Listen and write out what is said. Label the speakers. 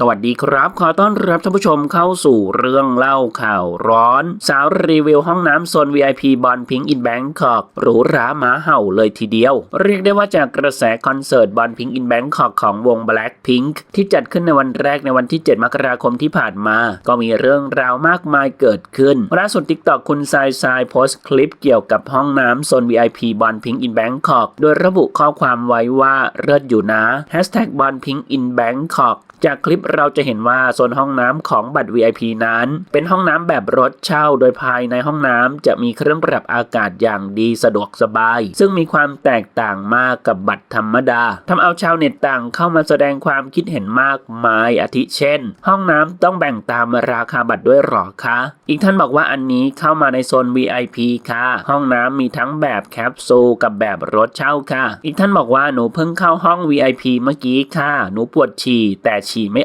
Speaker 1: สวัสดีครับ ขอต้อนรับท่านผู้ชมเข้าสู่เรื่องเล่าข่าวร้อน สาวรีวิวห้องน้ำโซน VIP บอลพิงอินแบงคอกหรูหราหมาเห่าเลยทีเดียว เรียกได้ว่าจากกระแสคอนเสิร์ตบอลพิงอินแบงคอกของวง Blackpink ที่จัดขึ้นในวันแรกในวันที่ 7 มกราคมที่ผ่านมา ก็มีเรื่องราวมากมายเกิดขึ้นล่าสุด TikTok คุณทรายทรายโพสต์คลิปเกี่ยวกับห้องน้ำโซน VIP บอลพิงอินแบงคอกโดยระบุข้อความไว้ว่าเลิศอยู่นะ บอลพิงอินแบงคอกจากคลิปเราจะเห็นว่าโซนห้องน้ำของบัตร VIP นั้น เป็นห้องน้ำแบบรถเช่า โดยภายในห้องน้ำจะมีเครื่องปรับอากาศอย่างดีสะดวกสบาย ซึ่งมีความแตกต่างมากกับบัตรธรรมดาทำเอาชาวเน็ตต่างเข้ามาแสดงความคิดเห็นมากมายอาทิเช่น ห้องน้ำต้องแบ่งตามราคาบัตรด้วยหรอคะ อีกท่านบอกว่าอันนี้เข้ามาในโซน VIP ค่ะ ห้องน้ำมีทั้งแบบแคปซูลกับแบบรถเช่าค่ะ อีกท่านบอกว่าหนูเพิ่งเข้าห้อง VIP เมื่อกี้ค่ะ หนูปวดฉี่แต่ฉี่ไม่